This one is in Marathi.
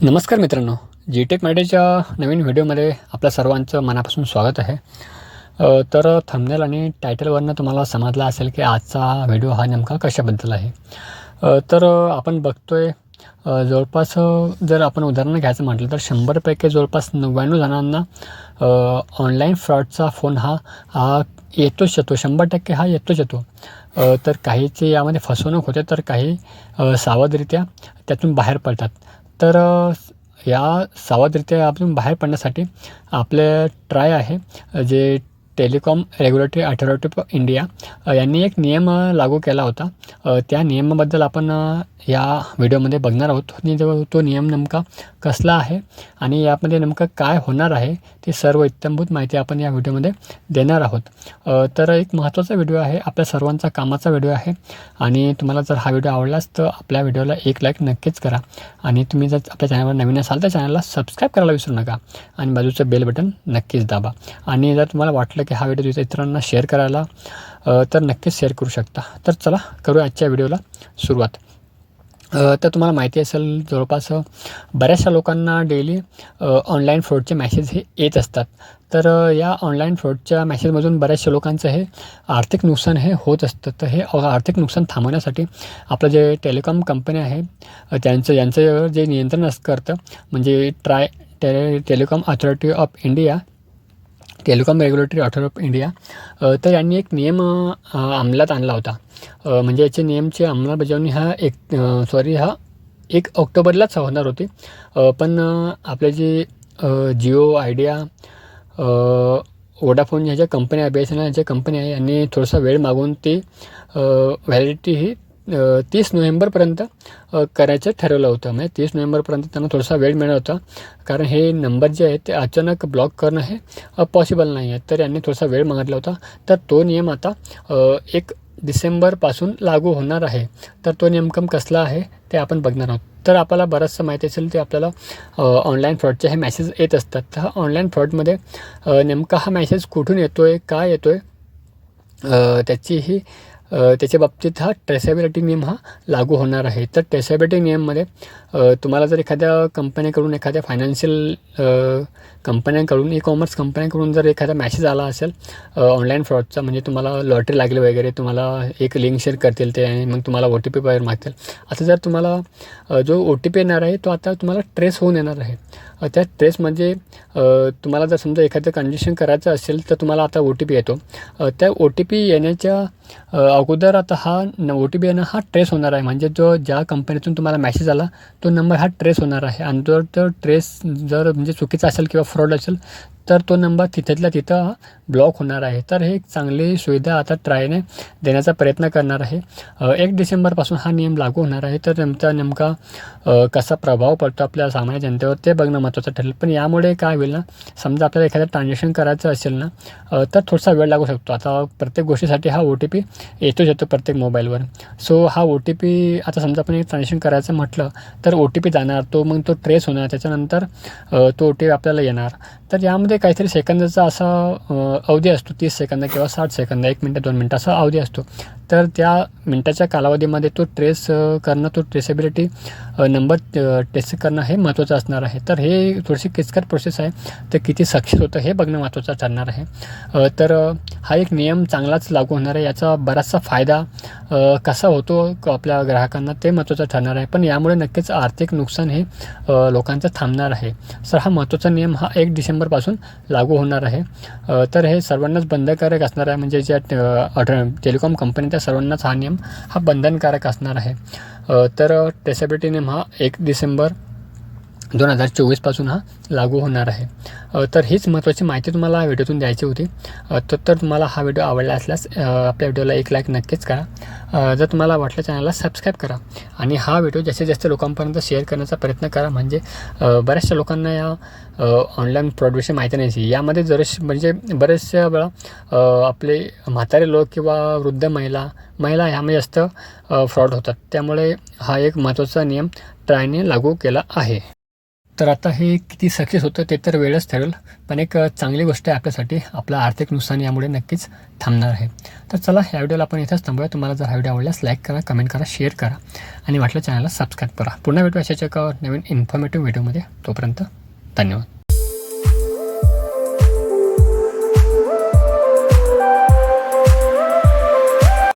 नमस्कार मित्रांनो. जी टेक मॅडेच्या नवीन व्हिडिओमध्ये आपल्या सर्वांचं मनापासून स्वागत आहे. तर थंबनेल आणि टायटलवरनं तुम्हाला समजलं असेल की आजचा व्हिडिओ हा नेमका कशाबद्दल आहे. तर आपण बघतो आहे जवळपास जर आपण उदाहरणं घ्यायचं म्हटलं तर शंभरपैकी जवळपास नव्याण्णव जणांना ऑनलाईन फ्रॉडचा फोन हा हा येतोच येतो. शंभर टक्के हा येतोच येतो. तर काहीची यामध्ये फसवणूक होते तर काही सावधरित्या त्यातून बाहेर पडतात. तर या सावधरित्या आपण बाहेर पडण्यासाठी आपले ट्राय आहे जे telecom regulatory authority of India यांनी एक नियम लागू केला होता. त्या नियमाबद्दल आपण या व्हिडिओमध्ये बघणार आहोत. आणि जो तो नियम नेमका कसला आहे आणि यामध्ये नेमकं काय होणार आहे ते सर्व इत्यंभूत माहिती आपण या व्हिडिओमध्ये देणार आहोत. तर एक महत्त्वाचा व्हिडिओ आहे आपल्या सर्वांचा कामाचा व्हिडिओ आहे आणि तुम्हाला जर हा व्हिडिओ आवडलाच तर आपल्या व्हिडिओला एक लाईक नक्कीच करा आणि तुम्ही जर आपल्या चॅनलवर नवीन असाल तर चॅनलला सबस्क्राईब करायला विसरू नका आणि बाजूचं बेल बटन नक्कीच दाबा. आणि जर तुम्हाला वाटलं की हा व्हिडिओ तुझ्या इतरांना शेअर करायला तर नक्कीच शेअर करू शकता. तर चला करू आजच्या व्हिडिओला सुरुवात. तर तुम्हाला माहिती असेल जवळपास बऱ्याचशा लोकांना डेली ऑनलाईन फ्रॉडचे मॅसेज हे येत असतात. तर या ऑनलाईन फ्रॉडच्या मॅसेजमधून बऱ्याचशा लोकांचं हे आर्थिक नुकसान हे होत असतं. तर हे आर्थिक नुकसान थांबवण्यासाठी आपलं जे टेलिकॉम कंपनी आहे त्यांचं यांचं जे नियंत्रण असं करतं म्हणजे ट्राय टे telecom authority of India telecom regulatory authority of India तर यांनी एक नियम अंमलात आणला होता. म्हणजे याचे नियमची अंमलबजावणी हा एक सॉरी हा एक ऑक्टोबरलाच होणार होती. पण आपले जे जिओ आयडिया वोडाफोन ह्या ज्या कंपन्या आहे बी एस एन एल ह्या ज्या कंपनी आहे यांनी थोडासा वेळ मागून ती व्हॅलिडिटी ही तीस नोव्हेंबरपर्यंत करायचं ठरवलं होतं. म्हणजे तीस नोव्हेंबरपर्यंत त्यांना थोडासा वेळ मिळाला होता. कारण हे नंबर जे आहेत ते अचानक ब्लॉक करणं हे पॉसिबल नाही आहे. तर यांनी थोडासा वेळ मागितला होता. तर तो नियम आता एक डिसेंबरपासून लागू होणार आहे. तर तो नेमकं कसला आहे ते आपण बघणार आहोत. तर आपल्याला बरंचसं माहिती असेल ते आपल्याला ऑनलाईन फ्रॉडचे हे मॅसेज येत असतात. तर ऑनलाईन फ्रॉडमध्ये नेमका हा मॅसेज कुठून येतो आहे काय येतो आहे त्याची ही त्याच्या बाबतीत हा ट्रेसेबिलिटी नियम हा लागू होणार आहे. तर ट्रेसेबिलिटी नियममध्ये तुम्हाला जर एखाद्या कंपनीकडून एखाद्या फायनान्शियल कंपन्यांकडून ई कॉमर्स कंपन्यांकडून जर एखादा मॅसेज आला असेल ऑनलाईन फ्रॉडचा म्हणजे तुम्हाला लॉटरी लागली वगैरे तुम्हाला एक लिंक शेअर करतील ते आणि मग तुम्हाला ओ टी पी वगैरे मागतील. आता जर तुम्हाला जो ओ टी पी येणार आहे तो आता तुम्हाला ट्रेस होऊन येणार आहे. त्या ट्रेस म्हणजे तुम्हाला जर समजा एखादं कंडिशन करायचं असेल तर तुम्हाला आता ओ टी पी येतो. त्या ओ टी पी येण्याच्या अगोदर आता हा न ओ टी पी येणं हा ट्रेस होणार आहे. म्हणजे जो ज्या कंपनीतून तुम्हाला मॅसेज आला तो नंबर हा ट्रेस होणार आहे. आणि जर तो ट्रेस जर म्हणजे चुकीचा असेल किंवा फ्रॉड असेल तर तो नंबर तिथल्या तिथं ब्लॉक होणार आहे. तर हे एक चांगली सुविधा आता ट्रायने देण्याचा प्रयत्न करणार आहे. एक डिसेंबरपासून हा नियम लागू होणार आहे. तर नेमका नेमका कसा प्रभाव पडतो आपल्या सामान्य जनतेवर ते बघणं महत्त्वाचं ठरेल. पण यामुळे काय होईल ना समजा आपल्याला एखादं ट्रान्झॅक्शन करायचं असेल ना तर थोडासा वेळ लागू शकतो. आता प्रत्येक गोष्टीसाठी हा ओ टी पी येतोच येतो प्रत्येक मोबाईलवर. सो हा ओ टी पी आता समजा आपण एक ट्रान्झॅक्शन करायचं म्हटलं तर ओ टी पी जाणार तो मग तो ट्रेस होणार त्याच्यानंतर तो ओ टी पी आपल्याला येणार. तर यामध्ये काहीतरी सेकंदाचा असा अवधी असतो तीस सेकंद किंवा साठ सेकंद एक मिनटं दोन मिनटं असा अवधी असतो. तर त्या मिनटाच्या कालावधीमध्ये तो ट्रेस करणं तो ट्रेसेबिलिटी नंबर टेस्ट करणं हे महत्त्वाचं असणार आहे. तर हे थोडीशी किचकट प्रोसेस आहे. तर किती सक्सेस होतं हे बघणं महत्त्वाचं ठरणार आहे. तर हा एक नियम चांगलाच लागू होणार आहे. याचा बराचसा फायदा कसा होतो आपल्या ग्राहकांना ते महत्त्वाचं ठरणार आहे. पण यामुळे नक्कीच आर्थिक नुकसान हे लोकांचं थांबणार आहे. सर हा महत्त्वाचा नियम हा एक डिसेंबरपासून लागू होणार आहे. तर हे सर्वांनाच बंधकारक असणार आहे. म्हणजे ज्या टेलिकॉम कंपनी त्या सर्वांनाच हा नियम हा बंधनकारक असणार आहे. तर ट्रेसेबिलिटी नियम हा एक डिसेंबर दोन हजार चोवीसपासून हा लागू होणार आहे. तर हीच महत्त्वाची माहिती तुम्हाला हा व्हिडिओतून द्यायची होती. तर तर तुम्हाला हा व्हिडिओ आवडला असल्यास आपल्या व्हिडिओला एक लाईक नक्कीच करा. जर तुम्हाला वाटलं चॅनलला सबस्क्राईब करा आणि हा व्हिडिओ जास्तीत जास्त लोकांपर्यंत शेअर करण्याचा प्रयत्न करा. म्हणजे बऱ्याचशा लोकांना या ऑनलाईन फ्रॉडविषयी माहिती नाही यामध्ये जरेश म्हणजे बरेचशा वेळा आपले म्हातारे लोक किंवा वृद्ध महिला महिला ह्यामध्ये जास्त फ्रॉड होतात. त्यामुळे हा एक महत्त्वाचा नियम ट्रायने लागू केला आहे. तर आता हे किती सक्सेस होतं ते तर वेळच ठरेल. पण एक चांगली गोष्ट आहे आपल्यासाठी. आपलं आर्थिक नुकसान यामुळे नक्कीच थांबणार आहे. तर चला ह्या व्हिडिओला आपण इथंच थांबूया. तुम्हाला जर हा व्हिडिओ आवडल्यास लाईक करा कमेंट करा शेअर करा आणि वाटलं चॅनलला सबस्क्राईब करा. पुन्हा भेटू अशाच्या एका नवीन इन्फॉर्मेटिव्ह व्हिडिओमध्ये तोपर्यंत धन्यवाद.